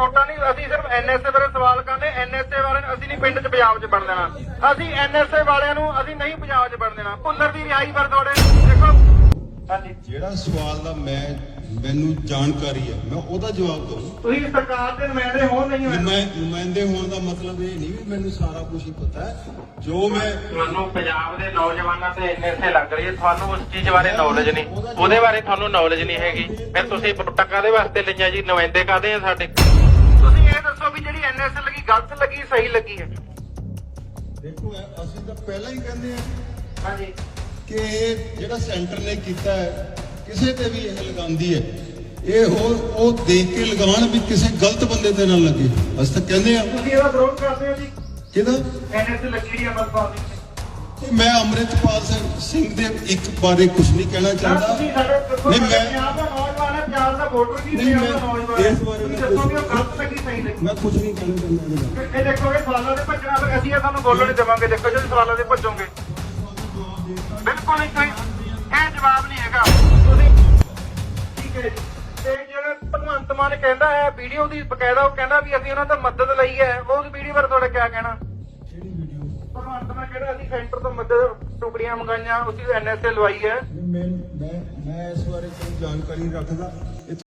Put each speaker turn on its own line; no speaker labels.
NSA ਬਾਰੇ ਸਵਾਲ ਕਰਨੇ ਐਨਐਸਏ ਵਾਲਿਆਂ ਨੂੰ ਅਸੀਂ ਨਹੀਂ ਪਿੰਡ 'ਚ ਪੰਜਾਬ 'ਚ ਬਣ ਦੇਣਾ ਅਸੀਂ ਐਨਐਸਏ ਵਾਲਿਆਂ ਨੂੰ ਅਸੀਂ ਨਹੀਂ ਪੰਜਾਬ 'ਚ ਬਣ ਦੇਣਾ। ਭੁੱਲਰ ਦੀ ਰਿਹਾਈ ਪਰ ਤੁਹਾਡੇ ਦੇਖੋ। ਹਾਂਜੀ।
ਜਿਹੜਾ ਸਵਾਲ ਦਾ ਮੈਂ ਮੈਨੂੰ ਜਾਣਕਾਰੀ ਹੈ ਮੈਂ ਉਹਦਾ ਜਵਾਬ ਦਊਂ।
ਤੁਸੀਂ ਸਰਕਾਰ ਦੇ ਨੁਮਾਇੰਦੇ ਹੋ ਨਹੀਂ ਹੋ?
ਨੁਮਾਇ- ਨੁਮਾਇੰਦੇ ਹੋਣ ਦਾ ਮਤਲਬ ਇਹ ਨਹੀਂ ਵੀ ਮੈਨੂੰ ਸਾਰਾ ਕੁਝ ਹੀ ਪਤਾ ਹੈ। ਜੋ ਮੈਂ
ਤੁਹਾਨੂੰ ਪੰਜਾਬ ਦੇ ਨੌਜਵਾਨਾਂ ਤੇ ਐਨਐਸਏ ਲੱਗ ਰਹੀ ਹੈ ਤੁਹਾਨੂੰ ਉਸ ਚੀਜ਼ ਬਾਰੇ ਨੌਲੇਜ ਨਹੀਂ। ਉਹਦੇ ਬਾਰੇ ਤੁਹਾਨੂੰ ਨੌਲੇਜ ਨਹੀਂ ਹੈਗੀ। ਫਿਰ ਤੁਸੀਂ ਟੱਕਾ ਦੇ ਵਾਸਤੇ ਲਈਆਂ ਜੀ? ਨੁਮਾਇੰਦੇ ਕਾਦੇ ਆ ਸਾਡੇ? ਤੁਸੀਂ ਇਹ ਦੱਸੋ ਵੀ ਜਿਹੜੀ ਐਨਐਸਏ ਲੱਗੀ ਗਲਤ ਲੱਗੀ ਸਹੀ ਲੱਗੀ ਹੈ?
ਦੇਖੋ ਇਹ ਅਸੀਂ ਤਾਂ ਪਹਿਲਾਂ ਹੀ ਕਹਿੰਦੇ ਆ
ਹਾਂਜੀ।
ਕਿ ਇਹ ਜਿਹੜਾ ਸੈਂਟਰ ਨੇ ਕੀਤਾ ਹੈ ਕਿਸੇ ਤੇ ਵੀ ਇਹ ਲਗਾਉਂਦੀ ਹੈ। ਇਹ ਹੋਰ ਉਹ ਦੇਖ ਕੇ ਲਗਾਉਣ ਵੀ ਕਿਸੇ ਗਲਤ ਬੰਦੇ ਤੇ ਨਾ ਲੱਗੇ। ਅਸੀਂ ਤਾਂ ਕਹਿੰਦੇ ਆ
ਤੁਸੀਂ ਇਹਦਾ ਵਿਰੋਧ ਕਰਦੇ ਹੋ ਜੀ?
ਕਿਹਦਾ?
ਐਨਐਸਏ ਲੱਗੀ ਰਹੀ ਅਮਰਪਾਲ ਸਿੰਘ
ਕਿ ਮੈਂ ਅੰਮ੍ਰਿਤਪਾਲ ਸਿੰਘ- ਸਿੰਘ ਦੇ ਇੱਕ ਬਾਰੇ ਕੁਝ ਨਹੀਂ ਕਹਿਣਾ ਚਾਹੁੰਦਾ। ਨਹੀਂ, ਮੈਂ-
ਪੰਜਾਬ ਦਾ ਨੌਜਵਾਨ ਹੈ ਪੰਜਾਬ ਦਾ ਵੋਟਰ ਵੀ
ਨਹੀਂ,
ਪੰਜਾਬ ਦਾ
ਮੈਂ
ਨੌਜਵਾਨ ਹੈ
ਇਸ ਬਾਰੇ
ਤੁਸੀਂ
ਮੈਂ
ਦੱਸੋ ਵੀ ਉਹ
ਕੁਛ-
ਗਲਤ ਲੱਗੀ ਸਹੀ ਲੱਗੀ
ਮੈਂ ਕੁਝ ਨਹੀਂ ਕਹਿਣਾ ਚਾਹੁੰਦਾ ਇਹਦੇ ਬਾਰੇ।
ਇਹ ਦੇਖੋਗੇ ਸਵਾਲਾਂ ਦੇ ਭੱਜਣਾ ਫਿਰ ਅਸੀਂ ਇਹ ਤੁਹਾਨੂੰ ਬੋਲਣ ਨਹੀਂ ਦੇਵਾਂਗੇ। ਦੇਖੋ ਜੇ ਸਵਾਲਾਂ ਦੇ ਭੱਜੋਗੇ। ਬਿਲਕੁਲ ਨਹੀਂ ਕੋਈ ਇਹ ਜਵਾਬ ਨਹੀਂ ਹੈਗਾ। ਤੁਸੀਂ ਠੀਕ ਹੈ ਜੀ। ਤੇ ਜਿਹੜੇ ਭਗਵੰਤ ਮਾਨ ਕਹਿੰਦਾ ਹੈ ਵੀਡੀਓ ਦੀ ਬਕਾਇਦਾ ਉਹ ਕਹਿੰਦਾ ਵੀ ਅਸੀਂ ਉਹਨਾਂ ਤੋਂ ਮਦਦ ਲਈ ਹੈ। ਉਸ ਵੀਡੀਓ ਬਾਰੇ ਤੁਹਾਡਾ ਕੀ ਕਹਿਣਾ?
ਕਿਹੜੀ ਵੀਡੀਓ?
ਭਗਵੰਤ ਮਾਨ ਕਹਿੰਦਾ ਅਸੀਂ ਸੈਂਟਰ ਤੋਂ ਮਦਦ ਟੁਕੜੀਆਂ ਮੰਗਾਈਆਂ ਉਸੇ ਐਨਐਸਏ ਲਵਾਈ ਹੈ।
ਮੈਂ ਮੈਂ ਇਸ ਬਾਰੇ ਕੋਈ ਜਾਣਕਾਰੀ ਰੱਖਦਾ।